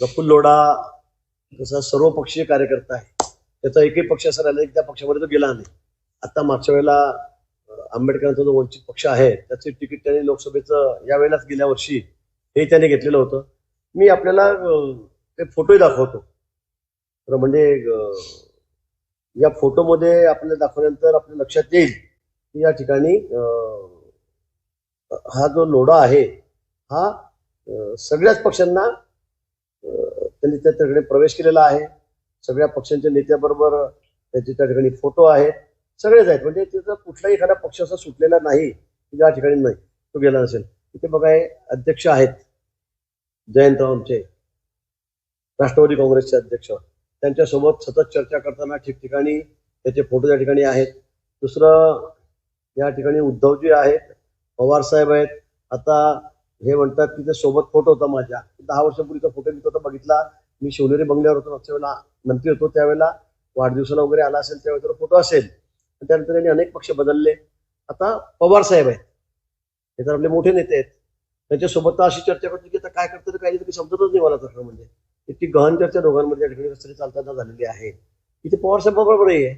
प्रफुल लोढा तसा सर्वपक्षीय कार्यकर्ता आहे. त्याचा एकही पक्ष असा राहिला की त्या पक्षामध्ये तो गेला नाही. आता मागच्या वेळेला आंबेडकरांचा जो वंचित पक्ष आहे त्याचे तिकीट त्याने लोकसभेचं यावेळेलाच गेल्या वर्षी हे त्याने घेतलेलं होतं. मी आपल्याला ते फोटोही दाखवतो. तर म्हणजे या फोटोमध्ये आपल्याला दाखवल्यानंतर आपल्या लक्षात येईल की या ठिकाणी हा जो लोढा आहे हा सगळ्याच पक्षांना त्यांनी त्या ठिकाणी प्रवेश केलेला आहे. सगळ्या पक्षांच्या नेत्याबरोबर त्याचे त्या ठिकाणी फोटो आहेत. सगळेच आहेत. म्हणजे तिथं कुठलाही एखादा पक्ष असा सुटलेला नाही की ज्या ठिकाणी नाही तो गेला नसेल. तिथे बघा हे अध्यक्ष आहेत. जयंतराव आमचे. राष्ट्रवादी काँग्रेसचे अध्यक्ष. त्यांच्यासोबत सतत चर्चा करताना ठिकठिकाणी त्याचे फोटो त्या ठिकाणी आहेत. दुसरं या ठिकाणी उद्धवजी आहेत. पवार साहेब आहेत. आता हे म्हणतात की सोबत फोटो होता माझ्या. दहा वर्षापूर्वीचा फोटो मी तो बघितला. मी शिवनेरी बंगल्यावर होतो. मागच्या वेळेला मंत्री होतो. त्यावेळेला वाढदिवसाला वगैरे आला असेल त्यावेळेला फोटो असेल. त्यानंतर त्यांनी अनेक पक्ष बदलले. आता पवार साहेब आहेत. हे तर आपले मोठे नेते आहेत. त्यांच्यासोबत तर अशी चर्चा करतो की आता काय करतात काय काही समजतच नाही मला तसं म्हणजे. इतकी गहन चर्चा दोघांमध्ये या ठिकाणी रस्त्याने चालताना झालेली आहे. इथे पवार साहेब बरोबर आहे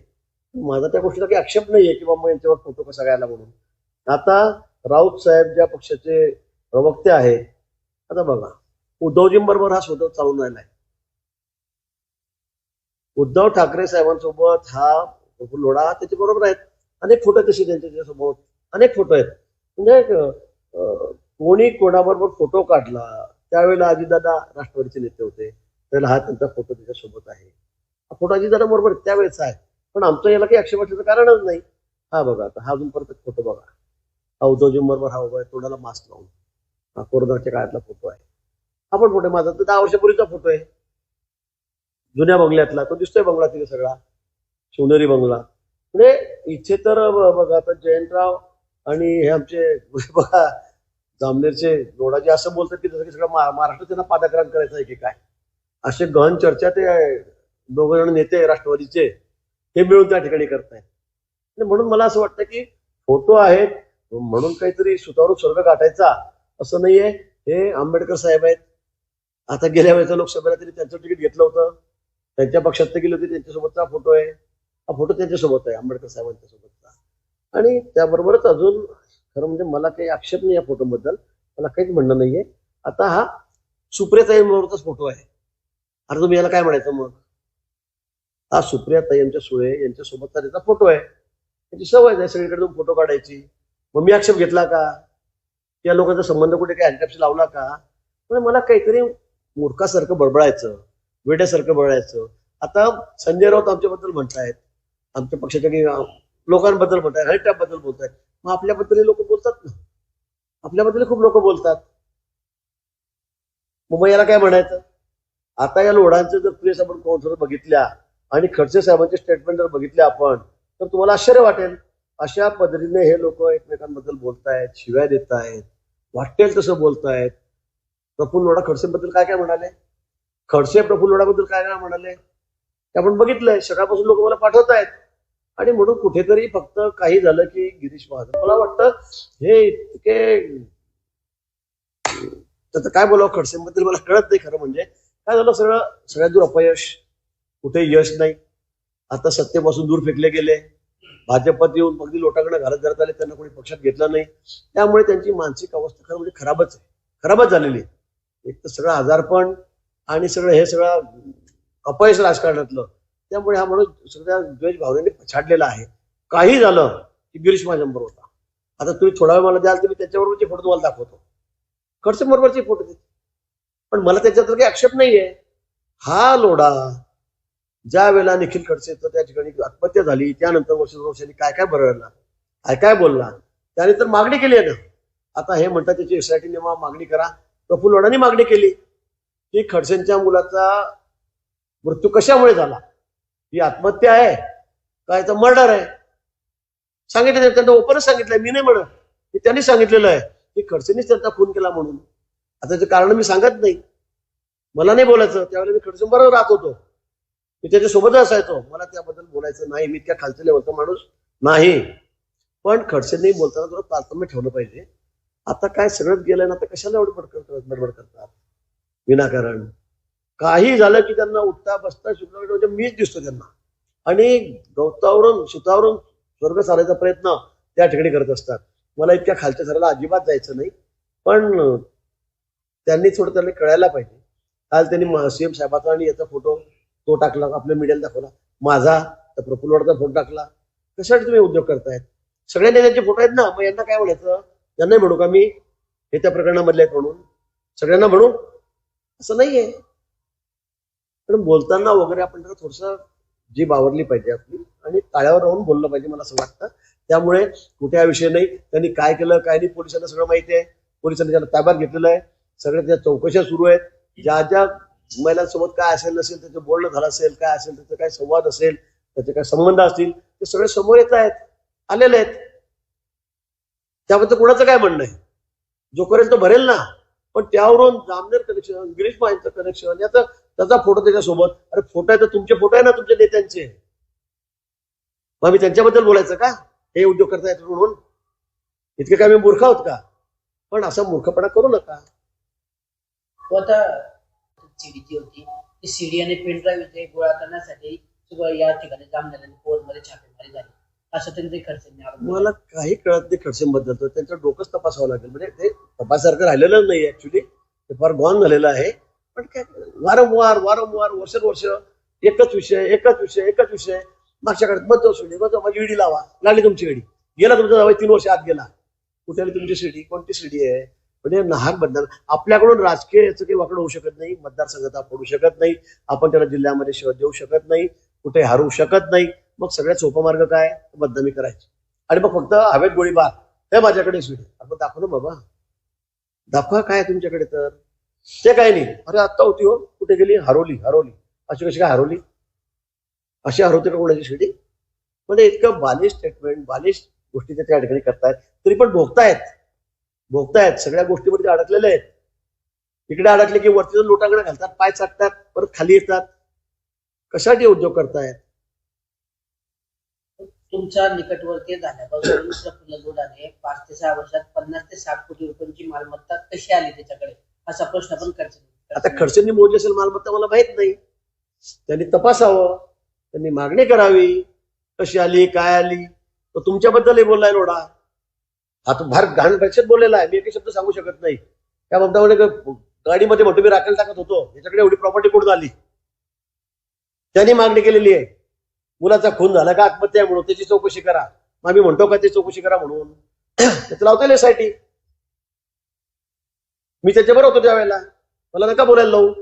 माझा त्या गोष्टीला काही आक्षेप नाहीये की बाबा यांच्यावर फोटो कसा घ्यायला म्हणून. आता राऊत साहेब ज्या पक्षाचे प्रवक्ते आहेत आता बघा उद्धवजींबरोबर हा स्वतः चालून आहे उद्धव ठाकरे साहेबांसोबत हा लोढा त्याच्या बरोबर आहेत. अनेक फोटो तसे त्यांच्यासोबत अनेक फोटो आहेत. म्हणजे कोणी कोणाबरोबर फोटो काढला त्यावेळेला अजितदादा राष्ट्रवादीचे नेते होते. त्यावेळेला हा त्यांचा फोटो त्याच्यासोबत आहे. हा फोटो अजितदादा बरोबर त्यावेळेचा आहे. पण आमचं याला काही आक्षेप असल्याचं कारणच नाही. हा बघा आता हा अजून परत फोटो बघा. हा उद्धवजींबरोबर हा उभा आहे तोंडाला मास्क लावून. हा कोरोनाच्या काळातला फोटो आहे. हा पण फोटो माझा. तर दहा वर्षापूर्वीचा फोटो आहे. जुन्या बंगल्यातला. तो दिसतोय बंगला तिथे सगळा. शिवनेरी बंगला. म्हणजे इथे तर बघा आता जयंतराव आणि हे आमचे बघा जामनेरचे लोढाजी असं बोलतात की जसं की सगळं महाराष्ट्र त्यांना पादाक्रांत करायचं आहे की काय? असे गहन चर्चा ते दोघ जण नेते राष्ट्रवादीचे. हे मिळून त्या ठिकाणी करतायत. आणि म्हणून मला असं वाटतं की फोटो आहेत. म्हणून काहीतरी सुतारू स्वर्ग गाठायचा. असं नाहीये. हे आंबेडकर साहेब आहेत. आता गेल्या वेळेच्या लोकसभेला त्यांनी त्यांचं तिकीट घेतलं होतं. त्यांच्या पक्षात ते गेले होते. त्यांच्यासोबतचा फोटो आहे. हा फोटो त्यांच्यासोबत आहे आंबेडकर साहेबांच्या सोबतचा. आणि त्याबरोबरच अजून खरं म्हणजे मला काही आक्षेप नाही या फोटोबद्दल. मला काहीच म्हणणं नाहीये. आता हा सुप्रियाताईंबरोबरचाच फोटो आहे. अरे तुम्ही याला काय म्हणायचं मग? हा सुप्रियाताई यांच्या सुळे यांच्यासोबतचा त्याचा फोटो आहे. त्याची सवय आहे सगळीकडे फोटो काढायची. मग मी आक्षेप घेतला का? या लोकांचा संबंध कुठे? काही हँडकॅपशी लावला का? पण मला काहीतरी मूर्खासारखं बडबडायचं वेड्यासारखं बळायचं आता संजय राऊत आमच्याबद्दल म्हणतायत. आमच्या पक्षाच्या काही लोकांबद्दल म्हणतायत हरिटाबद्दल बोलतायत. मग आपल्याबद्दल लोक बोलतात ना? आपल्याबद्दल खूप लोक बोलतात. मग याला काय म्हणायचं? आता या लोढांचं जर प्रेस आपण काउन्सिलर बघितल्या आणि खडसे साहेबांचे स्टेटमेंट जर बघितले आपण तर तुम्हाला आश्चर्य वाटेल. अशा पद्धतीने हे लोक एकमेकांबद्दल बोलतायत शिव्या देत आहेत वाटेल तसं बोलतायत. प्रफुल्ल लोढा खडसेबद्दल काय काय म्हणाले? खडसे प्रफुल्ल लोढाबद्दल काय काय म्हणाले? ते आपण बघितलंय. सकाळपासून लोक मला पाठवत आहेत आणि म्हणून कुठेतरी फक्त काही झालं की गिरीश महाजन. मला वाटतं हे इतके त्याचं काय बोलावं खडसेंबद्दल मला कळत नाही खरं म्हणजे. काय झालं सगळं सगळ्यात दूर अपयश. कुठे यश नाही. आता सत्तेपासून दूर फेकले गेले. भाजपात येऊन अगदी लोटांकडे घालत घरात आले त्यांना कोणी पक्षात घेतलं नाही. त्यामुळे त्यांची मानसिक अवस्था खरं म्हणजे खराबच आहे. खराबच झालेली आहे. एक तर सगळं आजारपण आणि सगळं हे सगळं अपयश राजकारणातलं. त्यामुळे हा माणूस सगळ्या द्वेष भावनेने पछाडलेला आहे. काही झालं की गिरीश माझ्याबरोबर होता. आता तुम्ही थोडा वेळ मला द्याल तर मी त्याच्याबरोबरचे फोटो तुम्हाला दाखवतो. खडसे बरोबरचे फोटो देते. पण मला त्याच्यात काही आक्षेप नाहीये. हा लोढा ज्या वेळेला निखिल खडसेचं त्या ठिकाणी आत्महत्या झाली त्यानंतर वसंत दोन वर्षांनी काय काय बरळला काय काय बोलला त्याने तर मागणी केली आहे ना. आता हे म्हणतात त्याची एसआयटी नेमा मागणी करा. प्रफुल्ल वडाने मागणी केली. की खडसेंच्या मुलाचा मृत्यू कशामुळे झाला? ही आत्महत्या आहे. काय तर मर्डर आहे. सांगितलं त्यांना ओपनच सांगितलंय मी नाही म्हणत हे त्यांनी सांगितलेलं आहे की खडसेंनीच त्यांचा फोन केला म्हणून. आता त्याचं कारण मी सांगत नाही. मला नाही बोलायचं. त्यावेळेला मी खडसे बरोबर राहत होतो. मी त्याच्यासोबत असायचो. मला त्याबद्दल बोलायचं नाही. मी त्या खालच्या लेवलचा माणूस नाही. पण खडसेंनी बोलताना थोडं तारतम्य ठेवलं पाहिजे. आता काय सगळंच गेलं ना आता कशाला एवढं करतात बडबड करतात? विनाकारण. काही झालं की त्यांना उठता बसता शुक्र म्हणजे मीच दिसतो त्यांना. आणि गवतावरून सुतावरून स्वर्ग सारायचा प्रयत्न त्या ठिकाणी करत असतात. मला इतक्या खालच्या सराला अजिबात जायचं नाही. पण त्यांनी थोडं त्यांना कळायला पाहिजे. काल त्यांनी सीएम साहेबाचा आणि याचा फोटो तो टाकला आपल्या मिडल दाखवला. माझा तर प्रफुल्लवाडचा फोटो टाकला. कशासाठी तुम्ही उद्योग करतायत? सगळ्या नेत्यांचे फोटो आहेत ना मग यांना काय म्हणायचं? त्यांना म्हणू का मी? हे त्या प्रकरणामधले आहेत म्हणून. सगळ्यांना म्हणू? असं नाहीये. पण बोलताना वगैरे आपण जरा थोडस जी बावरली पाहिजे आपली आणि ताळ्यावर राहून बोललं पाहिजे मला असं वाटतं. त्यामुळे कुठे हा विषय नाही. त्यांनी काय केलं काय नाही पोलिसांना सगळं माहिती आहे. पोलिसांनी त्याला ताब्यात घेतलेलं आहे. सगळ्या त्या चौकशा सुरू आहेत. ज्या ज्या महिलांसोबत काय असेल नसेल त्याचं बोलणं झालं असेल काय असेल त्याचा काय संवाद असेल त्याचे काय संबंध असतील ते सगळे समोर येत आहेत आलेले आहेत. त्याबद्दल कुणाचं काय म्हणणं आहे? जो करेल तो भरेल ना पण त्यावरून जामनेर कनेक्शन गिरीश महाजनचं कनेक्शन याचा त्याचा फोटो त्याच्यासोबत. अरे फोटो आहे तर तुमचे फोटो आहे ना तुमच्या नेत्यांचे. मग मी त्यांच्याबद्दल बोलायचं का? हे उद्योग करता करतायत म्हणून. इतके काय मी मूर्ख आहोत का? पण असा मूर्खपणा करू नका. तो आता सीडी जी होती. ती सीडी आणि पेन ड्राईव्ह इथे गोळा करण्यासाठी या ठिकाणी जामनेर आणि पोलमध्ये छापेमारी झाली. असं त्यांचे खर्च मला काही कळत नाही खडसेंबद्दल तर त्यांचं डोकंच तपासावं लागेल. म्हणजे ते तपासारखं राहिलेलं नाही ऍक्च्युली ते फार गॉन झालेलं आहे. पण काय वारंवार वारंवार वर्षानुवर्ष एकच विषय एकच विषय एकच विषय. मागच्या काळात बदल सोडली बदल माझी ईडी लावा. लागली तुमची ईडी. गेला तुमचा तीन वर्ष आत गेला. कुठे तुमची सीडी कोणती सीडी आहे? म्हणजे नहान मतदार आपल्याकडून राजकीय याचं काही वाकडं होऊ शकत नाही मतदारसंघात पडू शकत नाही आपण त्याला जिल्ह्यामध्ये शोध देऊ शकत नाही कुठे हरवू शकत नाही. मग सगळ्यात सोपा मार्ग काय? बदनामी करायची. आणि मग फक्त हवेत गोळीबार हे माझ्याकडे स्वीट आपण दाखव ना बाबा. दाखवा काय आहे तुमच्याकडे तर. ते काय नाही. अरे आत्ता होती हो. कुठे गेली? हरवली हरवली अशी कशी काय हरवली अशी हरवते का कोणाची शिडी म्हणजे इतकं बालिश स्टेटमेंट बालिश गोष्टी त्या ठिकाणी करतायत. तरी पण भोगतायत. भोगतायत सगळ्या गोष्टीमध्ये ते अडकलेले आहेत. इकडे अडकले की वरती लोटांकडे घालतात पाय चाटतात परत खाली येतात. कशासाठी उद्योग करतायत? तुमच्या निकटवर्ती झाल्यापासून प्रफुल्ल गोडाने पाच ते सहा वर्षात पन्नास ते साठ कोटी रुपयांची मालमत्ता कशी आली त्याच्याकडे? असा प्रश्न पण खर्च आता खडसेंनी मोजली असेल मालमत्ता मला माहीत नाही. त्यांनी तपासावं त्यांनी मागणी करावी. कशी आली काय आली? तो तुमच्याबद्दलही बोललाय लोडा हा तो फार घाण भाषेत बोललेला आहे. मी एकही शब्द सांगू शकत नाही. त्या म्हणता गाडीमध्ये म्हणतो मी राखेल टाकत होतो. याच्याकडे एवढी प्रॉपर्टी कुठून आली? त्यांनी मागणी केलेली आहे. मुलाचा खून झाला का आत्महत्या म्हणून? त्याची चौकशी करा. मग आम्ही म्हणतो का ती चौकशी करा म्हणून? त्याचं लावता एसआयटी मी त्याच्याबरोबर होतो त्यावेळेला. मला नका बोलायला लावू.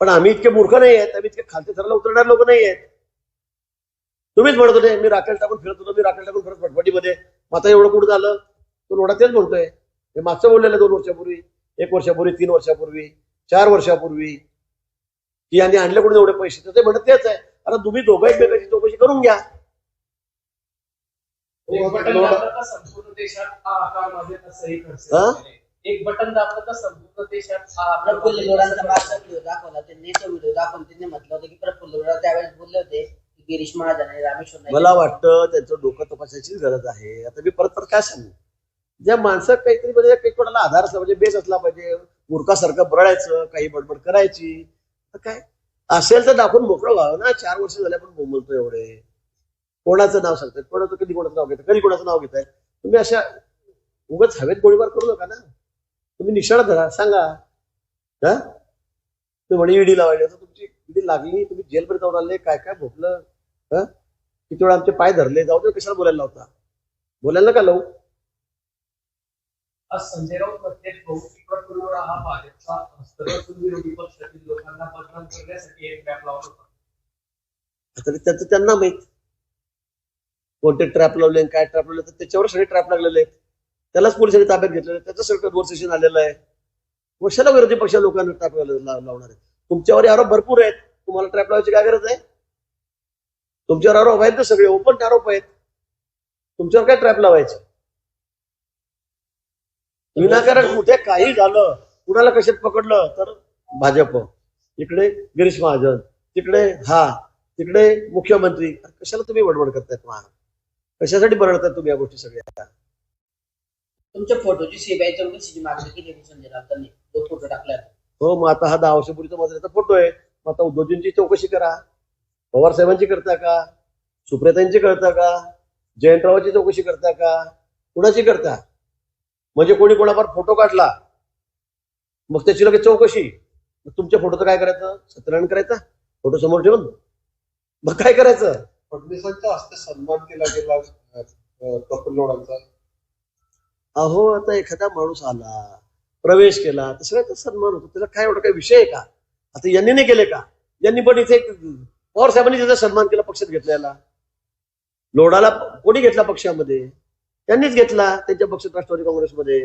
पण आम्ही इतके मूर्ख नाही आहेत. आम्ही इतके खालच्या थराला उतरणारे लोक नाही आहेत. तुम्हीच म्हणत होते मी राखेल टाकून फिरत होतो मी राखेल टाकून फिरत फटफटीमध्ये मग आता एवढं कुठं झालं? तो लोडा तेच म्हणतोय हे मागचं बोललेलं दोन वर्षापूर्वी एक वर्षापूर्वी तीन वर्षापूर्वी चार वर्षापूर्वी. की यांनी आणले कुठे एवढे पैसे? तर ते म्हणत तेच आहे. आता तुम्ही दोघं एकमेकाची चौकशी करून घ्या. एक बटन दाबलं तर संपूर्ण देशात हा? म्हणाले. एक बटन दाबलं तर संपूर्ण देशात प्रफुल्ल व्हिडिओ दाखवला. त्यांनी तो व्हिडिओ दाखवून त्यांनी म्हटलं होतं की प्रफुल्ल गोडा त्यावेळेस बोलले होते गिरीश महाजन आणि रामेश्वर नाईक मला वाटतं त्यांचं डोकं तपासायची गरज आहे. आता मी परत परत काय सांगू? ज्या माणसं काहीतरी म्हणजे काही कोणाला आधार असला पाहिजे बेस असला पाहिजे मूर्खासारखं बरळायचं काही बडबड करायची तर काय? असेल तर दाखवून मोकळं व्हावं ना. चार वर्ष झाले आपण बोंबलतो एवढे. कोणाचं नाव सांगतात? कोणाचं कधी कोणाचं नाव घेतात? कधी कोणाचं नाव घेताय तुम्ही अशा उगाच हवेत गोळीबार करू नका ना. तुम्ही निशाणा धरा सांगा. हा? तुम्ही म्हणे ईडी लावायला. तर तुमची ईडी लागली तुम्ही जेलपर्यंत जाऊन आले काय काय भोगलं हा किती वेळा आमचे पाय धरले जाऊ दे कशाला बोलायला लावता? बोलायला नका लावू. आज संजय राऊत म्हणते बहुतेक प्रफुल्ल हा भाजपचा हस्तगत विरोधी पक्षातील लोकांना बदनाम करण्यासाठी एक मॅप लावला होता. आता ते त्याचं त्यांना माहीत. कोणते ट्रॅप लावले काय ट्रॅप लावले तर त्याच्यावर सगळे ट्रॅप लागलेले आहेत. त्यालाच पोलिसांनी ताब्यात घेतलेलं आहे. त्याचं सगळं कन्व्हर्सेशन आलेलं आहे. वर्षाला विरोधी पक्ष लोकांना ट्रॅप लावणार आहे तुमच्यावर आरोप भरपूर आहेत. तुम्हाला ट्रॅप लावायची काय गरज आहे? तुमच्यावर आरोप आहेत ना सगळे ओपन आरोप आहेत. तुमच्यावर काय ट्रॅप लावायचे? विनाकारण कुठे काही झालं कुणाला कशात पकडलं तर भाजप. इकडे गिरीश महाजन तिकडे हा तिकडे मुख्यमंत्री. कशाला तुम्ही बडबड करतायत महा कशासाठी बरडताय तुम्ही या गोष्टी सगळ्या? तुमच्या फोटोची सीबीआय चौकशीची मागणी केली होती संजय राऊतांनी. तो फोटो टाकला. हो मग आता हा दहा वर्षापूर्वीचा माझा फोटो आहे. मग आता उद्धवजींची चौकशी करा. पवार साहेबांची करता का? सुप्रियातांची करता का? जयंतरावाची चौकशी करता का? कुणाची करता? म्हणजे कोणी कोणावर फोटो काढला मग त्याची लगेच चौकशी. मग तुमच्या फोटोचं काय करायचं? सत्यनारायण करायचा? फोटो समोर ठेवून? मग काय करायचं? फडणवीसांच्या हस्ते सन्मान केला गेला अं, प्रफुल्ल लोढांचा. अहो आता एखादा माणूस आला प्रवेश केला तर सगळ्याचा सन्मान होतो. त्याला काय एवढा काही विषय आहे का? आता यांनी नाही केले का? यांनी पण इथे पवार साहेबांनी त्याचा सन्मान केला पक्षात घेतलेला लोढाला कोणी घेतला पक्षामध्ये? त्यांनीच घेतला त्यांच्या पक्षात राष्ट्रवादी काँग्रेसमध्ये.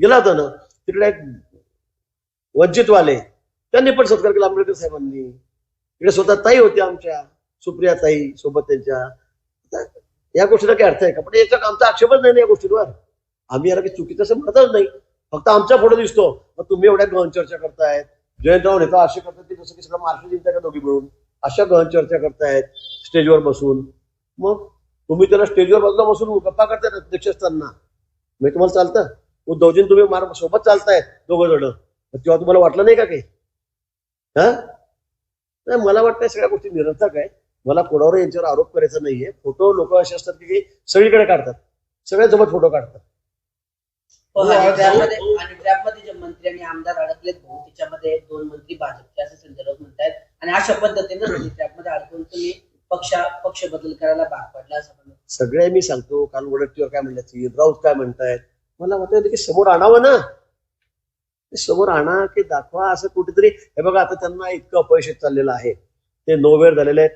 गेला होता ना तिकडे एक वंचितवाले त्यांनी पण सत्कार केला आंबेडकर साहेबांनी. इकडे स्वतः ताई होत्या आमच्या सुप्रिया ताई सोबत त्यांच्या. या गोष्टीला काय अर्थ आहे का? पण याचा आमचा आक्षेपच नाही या गोष्टींवर. आम्ही याला काही चुकीचं असं म्हणतच नाही. फक्त आमचा फोटो दिसतो. मग तुम्ही एवढ्या गहन चर्चा करतायत. जयंतराव नेता असे करतात ते जसं की सगळं मार्केट का दोघी मिळून? अशा गहन चर्चा करतायत स्टेजवर बसून. मग तुम्ही त्याला स्टेजवर बाजूला बसून गप्पा करतायत अध्यक्ष असताना मी तुम्हाला चालतं? उद्धवजीन तुम्ही मार सोबत चालतायत दोघं जण तेव्हा तुम्हाला वाटलं नाही का काही? हा? नाही मला वाटतं सगळ्या गोष्टी निरर्थक आहे मला कोणावर यांच्यावर आरोप करायचा नाहीये. फोटो लोक असे असतात की सगळीकडे काढतात. सगळ्यांसोबत फोटो काढतात. हो, आणि ट्रॅपमध्ये आणि ट्रॅपमध्ये जे मंत्री आणि आमदार अडकलेत भाऊ त्याच्यामध्ये दोन मंत्री भाजपचे असे म्हणतायत आणि अशा पद्धतीनं म्हणजे त्यामध्ये अडकून तुम्ही पक्ष पक्ष बदल करायला भाग पडला असं सगळे मी सांगतो काल वडट्टीवर काय म्हणतात राऊत काय म्हणतायत? मला वाटतं की समोर आणावं ना. समोर आणा की दाखवा असं कुठेतरी. हे बघा आता त्यांना इतकं अपयश चाललेलं आहे. ते नोवेर झालेले आहेत.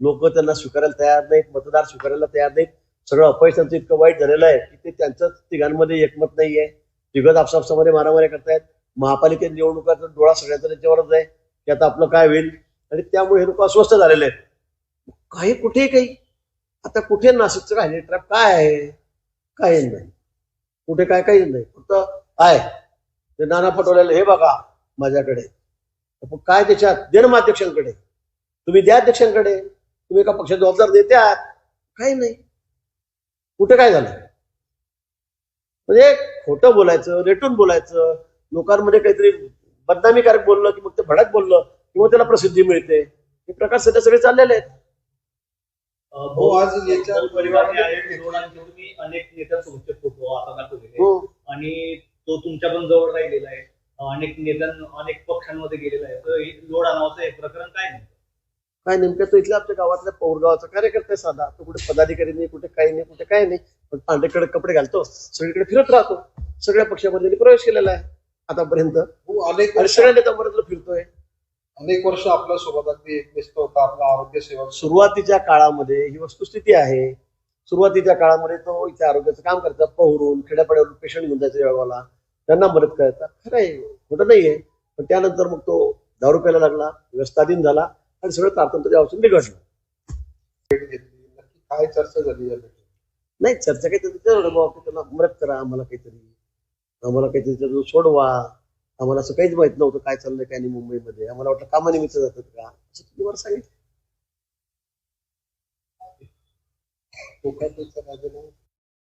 लोक त्यांना स्वीकारायला तयार नाहीत मतदार स्वीकारायला तयार नाहीत. सगळं अपयश त्यांचं इतकं वाईट झालेलं आहे की ते त्यांचं तिघांमध्ये एकमत नाहीये. तिघत आपसापसामध्ये मारामारी करतायत. महापालिकेत निवडणुकाचा डोळा सगळ्यांचा त्याच्यावरच आहे. की आता आपलं काय होईल? आणि त्यामुळे हे लोक अस्वस्थ झालेले आहेत. काही कुठे काही. आता कुठे नाशिकचं काय ट्रॅप काय आहे? काही नाही. कुठे काय काही नाही. फक्त आहे. ते नाना पटोलेला हे बघा माझ्याकडे. काय त्याच्यात? दे ना अध्यक्षांकडे. तुम्ही द्या अध्यक्षांकडे. तुम्ही एका पक्षात जबाबदार देते आहात काही नाही. कुठे काय झालं? म्हणजे खोटं बोलायचं रेटून बोलायचं लोकांमध्ये काहीतरी बदनामीकारक बोललं की मग ते भडक बोललं. किंवा त्याला प्रसिद्धी मिळते. हे प्रकार सध्या सगळे चाललेले आहेत. हो, आज याच्या- परिवार आहे लोणांचे तुम्ही अनेक नेत्यांसोबतचे फोटो आता दाखवलेले हो. आणि तो तुमच्या पण जवळ राहिलेला आहे. अनेक नेत्यां अनेक पक्षांमध्ये गेलेला आहे. तर हे लोढा नावाचं हे प्रकरण काय नाही काय नेमकं तो इथल्या आमच्या गावातल्या पौरगावाचा कार्यकर्ता आहे साधा. तो कुठे पदाधिकारी नाही कुठे काही नाही कुठे काही नाही. पण पांढरेकडे कपडे घालतो सगळीकडे फिरत राहतो. सगळ्या पक्षामध्ये त्यांनी प्रवेश केलेला आहे आतापर्यंत. हो, अनेक आणि सगळ्या नेत्यांबरोबर फिरतोय. अनेक वर्ष आपल्यासोबत अगदी एकनिष्ठ होता आपला आरोग्य सेवा सुरुवातीच्या काळामध्ये ही वस्तुस्थिती आहे. सुरुवातीच्या काळामध्ये तो इथे आरोग्याचं काम करतात पहुरून खेड्यापाड्यावरून पेशंट घेऊन जायचं जळगावला त्यांना मदत करतात खरं आहे खोटं नाहीये. पण त्यानंतर मग तो दारू प्यायला लागला व्यवस्थाधीन झाला आणि सगळं तारतंत्र औषध बिघडलं. भेट घेतली नक्की काय चर्चा झाली या नाही चर्चा काहीतरी त्याच्यावर बाबा की त्यांना मदत करा आम्हाला काहीतरी आम्हाला काहीतरी सोडवा. आम्हाला असं काहीच माहीत नव्हतं काय चाललंय काय नाही मुंबईमध्ये. आम्हाला वाटलं कामानिमित्त जातात का? असं किती मला सांगितलं?